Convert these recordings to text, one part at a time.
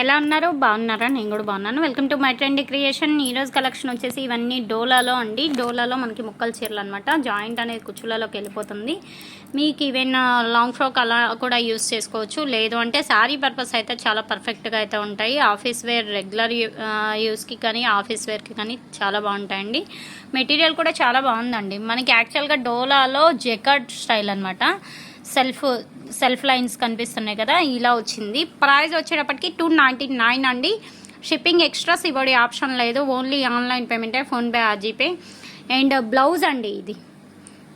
ఎలా ఉన్నారు? బాగున్నారా? నేను కూడా బాగున్నాను. Welcome to my trend creation ఈరోజు కలెక్షన్ వచ్చేసి ఇవన్నీ డోలాలో అండి. డోలాలో మనకి ముక్కల చీరలు అనమాట జాయింట్ అనేది కుచ్చులలోకి వెళ్ళిపోతుంది. మీకు ఈవెన్ లాంగ్ ఫ్రాక్ అలా కూడా యూస్ చేసుకోవచ్చు. లేదు అంటే శారీ పర్పస్ అయితే చాలా పర్ఫెక్ట్గా అయితే ఉంటాయి. ఆఫీస్ వేర్ రెగ్యులర్ యూస్కి కానీ ఆఫీస్ వేర్కి కానీ చాలా బాగుంటాయండి. మెటీరియల్ కూడా చాలా బాగుందండి. మనకి యాక్చువల్గా డోలాలో జెకట్ స్టైల్ అనమాట సెల్ఫ్ సెల్ఫ్ లైన్స్ కనిపిస్తున్నాయి కదా ఇలా వచ్చింది. ప్రైస్ వచ్చేటప్పటికి టూ నైంటీ నైన్ అండి. షిప్పింగ్ ఎక్స్ట్రాస్ ఇవ్వడి ఆప్షన్ లేదు. ఓన్లీ ఆన్లైన్ పేమెంటే ఫోన్పే జీపే అండ్ బ్లౌజ్ అండి ఇది.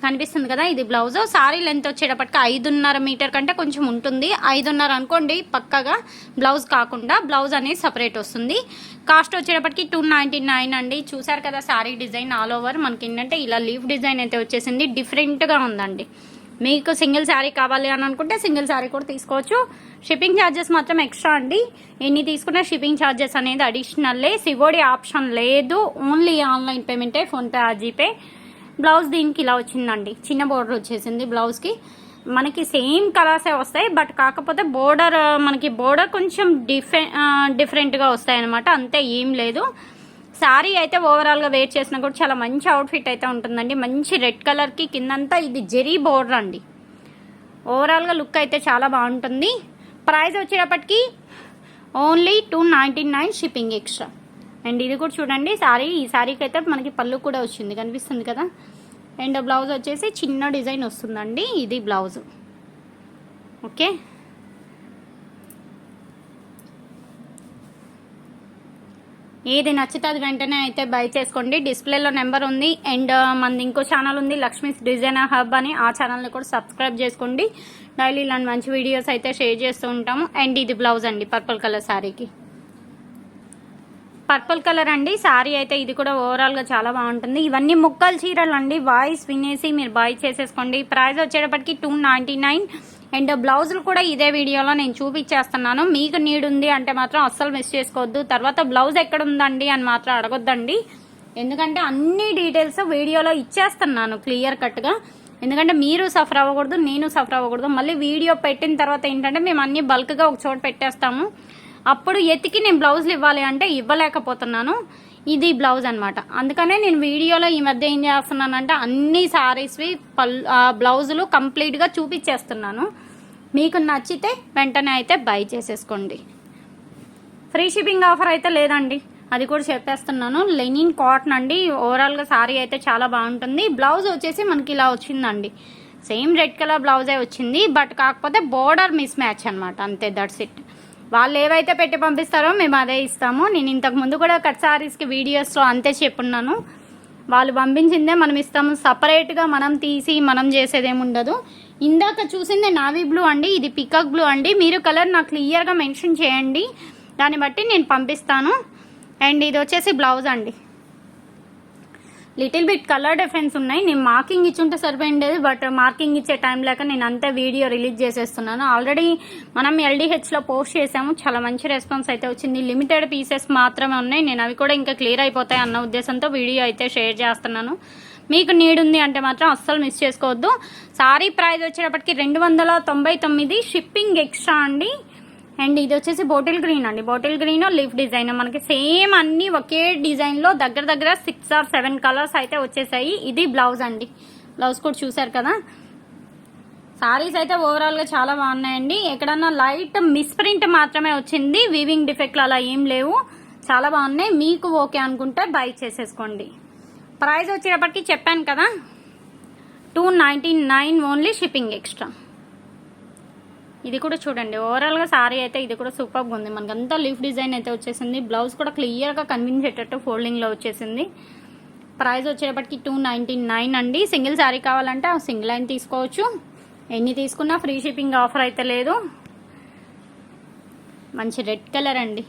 కనిపిస్తుంది కదా ఇది బ్లౌజ్ సారీ లెంత్ వచ్చేటప్పటికి ఐదున్నర మీటర్ కంటే కొంచెం ఉంటుంది. ఐదున్నర అనుకోండి పక్కగా బ్లౌజ్ కాకుండా బ్లౌజ్ అనేది సపరేట్ వస్తుంది. కాస్ట్ వచ్చేటప్పటికి టూ నైంటీ నైన్ అండి. చూసారు కదా సారీ డిజైన్ ఆల్ ఓవర్ మనకి ఏంటంటే ఇలా లీఫ్ డిజైన్ అయితే వచ్చేసింది. డిఫరెంట్గా ఉందండి. మీకు సింగిల్ శారీ కావాలి అని అనుకుంటే సింగిల్ శారీ కూడా తీసుకోవచ్చు. షిప్పింగ్ ఛార్జెస్ మాత్రం ఎక్స్ట్రా అండి. ఎన్ని తీసుకున్న షిప్పింగ్ ఛార్జెస్ అనేది అడిషనల్లే సివోడి ఆప్షన్ లేదు. ఓన్లీ ఆన్లైన్ పేమెంటే ఫోన్పే జీపే బ్లౌజ్ దీనికి ఇలా వచ్చిందండి. చిన్న బోర్డర్ వచ్చేసింది బ్లౌజ్కి మనకి సేమ్ కలర్సే వస్తాయి బట్ కాకపోతే బోర్డర్ మనకి బోర్డర్ కొంచెం డిఫె డిఫరెంట్గా వస్తాయి అనమాట అంతే ఏం లేదు. శారీ అయితే ఓవరాల్గా వేర్ చేసినా కూడా చాలా మంచి అవుట్ఫిట్ అయితే ఉంటుందండి. మంచి రెడ్ కలర్కి కిందంతా ఇది జెరీ బోర్డర్ అండి. ఓవరాల్గా లుక్ అయితే చాలా బాగుంటుంది. ప్రైస్ వచ్చేటప్పటికి only two ninety nine shipping extra and ఇది కూడా చూడండి సారీ ఈ శారీకి అయితే మనకి పళ్ళు కూడా వచ్చింది కనిపిస్తుంది కదా? అండ్ బ్లౌజ్ వచ్చేసి చిన్న డిజైన్ వస్తుందండి ఇది బ్లౌజ్ ఓకే ఏది నచ్చితే అది వెంటనే అయితే బై చేసుకోండి. డిస్ప్లేలో నెంబర్ ఉంది. అండ్ మనది ఇంకో ఛానల్ ఉంది లక్ష్మీస్ డిజైనర్ హబ్ అని. ఆ ఛానల్ని కూడా సబ్స్క్రైబ్ చేసుకోండి. డైలీ ఇలాంటి మంచి వీడియోస్ అయితే షేర్ చేస్తూ ఉంటాము. అండ్ ఇది బ్లౌజ్ అండి పర్పుల్ కలర్ శారీకి పర్పుల్ కలర్ అండి. శారీ అయితే ఇది కూడా ఓవరాల్గా చాలా బాగుంటుంది. ఇవన్నీ ముక్కలు చీరలు అండి వాయిస్ వినేసి మీరు బాయ్ చేసేసుకోండి. ప్రైస్ వచ్చేటప్పటికి టూ నైంటీ నైన్. అండ్ బ్లౌజులు కూడా ఇదే వీడియోలో నేను చూపించేస్తున్నాను. మీకు నీడ్ ఉంది అంటే మాత్రం అస్సలు మిస్ చేసుకోవద్దు. తర్వాత బ్లౌజ్ ఎక్కడ ఉందండి అని మాత్రం అడగొద్దండి. ఎందుకంటే అన్ని డీటెయిల్స్ వీడియోలో ఇచ్చేస్తున్నాను క్లియర్ కట్గా ఎందుకంటే మీరు సఫర్ అవ్వకూడదు నేను సఫర్ అవ్వకూడదు. మళ్ళీ వీడియో పెట్టిన తర్వాత ఏంటంటే మేము అన్ని బల్క్గా ఒక చోట పెట్టేస్తాము. అప్పుడు ఎతికి నేను బ్లౌజులు ఇవ్వాలి అంటే ఇవ్వలేకపోతున్నాను. ఇది బ్లౌజ్ అనమాట అందుకనే నేను వీడియోలో ఈ మధ్య ఏం చేస్తున్నానంటే అన్ని శారీస్వి పల్ బ్లౌజులు కంప్లీట్గా చూపించేస్తున్నాను. మీకు నచ్చితే వెంటనే అయితే బై చేసేసుకోండి. ఫ్రీ షిప్పింగ్ ఆఫర్ అయితే లేదండి. అది కూడా చెప్పేస్తున్నాను. లెనిన్ కాటన్ అండి. ఓవరాల్గా శారీ అయితే చాలా బాగుంటుంది. బ్లౌజ్ వచ్చేసి మనకి ఇలా వచ్చిందండి. సేమ్ రెడ్ కలర్ బ్లౌజే వచ్చింది. బట్ కాకపోతే బోర్డర్ మిస్ మ్యాచ్ అనమాట అంతే దట్స్ ఇట్ వాళ్ళు ఏవైతే పెట్టి పంపిస్తారో మేము అదే ఇస్తాము. నేను ఇంతకు ముందు కూడా కట్ సారీస్కి వీడియోస్లో అంతే చెప్పున్నాను. వాళ్ళు పంపించిందే మనం ఇస్తాము. సపరేట్గా మనం తీసి మనం చేసేదేమి ఉండదు ఇందాక చూసిందే నావీ బ్లూ అండి ఇది పికాక్ బ్లూ అండి. మీరు కలర్ నాకు క్లియర్గా మెన్షన్ చేయండి. దాన్ని బట్టి నేను పంపిస్తాను. అండ్ ఇది వచ్చేసి బ్లౌజ్ అండి. లిటిల్ బిట్ కలర్ డిఫరెన్స్ ఉన్నాయి. నేను మార్కింగ్ ఇచ్చుంటే సరిపోయిండేది బట్ మార్కింగ్ ఇచ్చే టైం లేక నేను అంతే వీడియో రిలీజ్ చేసేస్తున్నాను. ఆల్రెడీ మనం ఎల్డీహెచ్లో పోస్ట్ చేసాము. చాలా మంచి రెస్పాన్స్ అయితే వచ్చింది. లిమిటెడ్ పీసెస్ మాత్రమే ఉన్నాయి. నేను అవి కూడా ఇంకా క్లియర్ అయిపోతాయి అన్న ఉద్దేశంతో వీడియో అయితే షేర్ చేస్తున్నాను. మీకు నీడ్ ఉంది అంటే మాత్రం అస్సలు మిస్ చేసుకోవద్దు. సారీ ప్రైస్ వచ్చేటప్పటికి రెండు వందల తొంభై తొమ్మిది. షిప్పింగ్ ఎక్స్ట్రా అండి. అండ్ ఇది వచ్చేసి బాటిల్ గ్రీన్ అండి. Bottle green leaf design. మనకి సేమ్ అన్ని ఒకే డిజైన్లో దగ్గర దగ్గర సిక్స్ ఆర్ సెవెన్ కలర్స్ అయితే వచ్చేసాయి. ఇది బ్లౌజ్ అండి. బ్లౌజ్ కూడా చూసారు కదా? సారీస్ అయితే ఓవరాల్గా చాలా బాగున్నాయండి. ఎక్కడన్నా లైట్ మిస్ప్రింట్ మాత్రమే వచ్చింది. వీవింగ్ డిఫెక్ట్లు అలా ఏం లేవు. చాలా బాగున్నాయి. మీకు ఓకే అనుకుంటే బై చేసేసుకోండి. ప్రైస్ వచ్చేటప్పటికి చెప్పాను కదా? Two ninety nine only shipping extra. ఇది కూడా చూడండి. ఓవరాల్గా సారీ అయితే ఇది కూడా సూపర్గా ఉంది. మనకి అంతా లీఫ్ డిజైన్ అయితే వచ్చేసింది. బ్లౌజ్ కూడా క్లియర్గా కనిపించేటట్టు ఫోల్డింగ్లో వచ్చేసింది. ప్రైస్ వచ్చేటప్పటికి టూ నైంటీ నైన్ అండి. సింగిల్ శారీ కావాలంటే ఆ సింగిల్ లైన్ తీసుకోవచ్చు. ఎన్ని తీసుకున్నా ఫ్రీ షిప్పింగ్ ఆఫర్ అయితే లేదు. మంచి రెడ్ కలర్ అండి.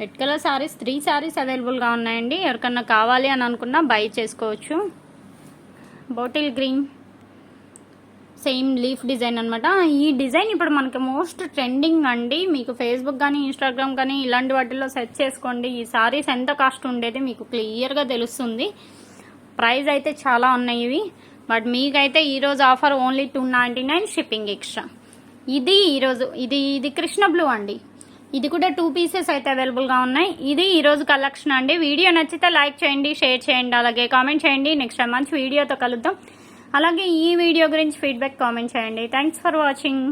Red colour saris three saris అవైలబుల్గా ఉన్నాయండి. ఎవరికన్నా కావాలి అని అనుకున్నా బై చేసుకోవచ్చు. Bottle green same leaf design అనమాట ఈ డిజైన్ ఇప్పుడు మనకి మోస్ట్ ట్రెండింగ్ అండి. మీకు ఫేస్బుక్ కానీ ఇన్స్టాగ్రామ్ కానీ ఇలాంటి వాటిల్లో సెర్చ్ చేసుకోండి. ఈ సారీస్ ఎంత కాస్ట్ ఉండేది మీకు క్లియర్గా తెలుస్తుంది. ప్రైస్ అయితే చాలా ఉన్నాయి ఇవి. బట్ మీకైతే ఈరోజు offer only two ninety nine shipping extra. ఇది ఈరోజు ఇది ఇది కృష్ణ బ్లూ అండి. ఇది కూడా టూ పీసెస్ అయితే అవైలబుల్గా ఉన్నాయి. ఇది ఈరోజు కలెక్షన్ అండి. వీడియో నచ్చితే లైక్ చేయండి షేర్ చేయండి అలాగే కామెంట్ చేయండి. నెక్స్ట్ టైం మంచి వీడియోతో కలుద్దాం. అలాగే ఈ వీడియో గురించి ఫీడ్బ్యాక్ కామెంట్ చేయండి. Thanks for watching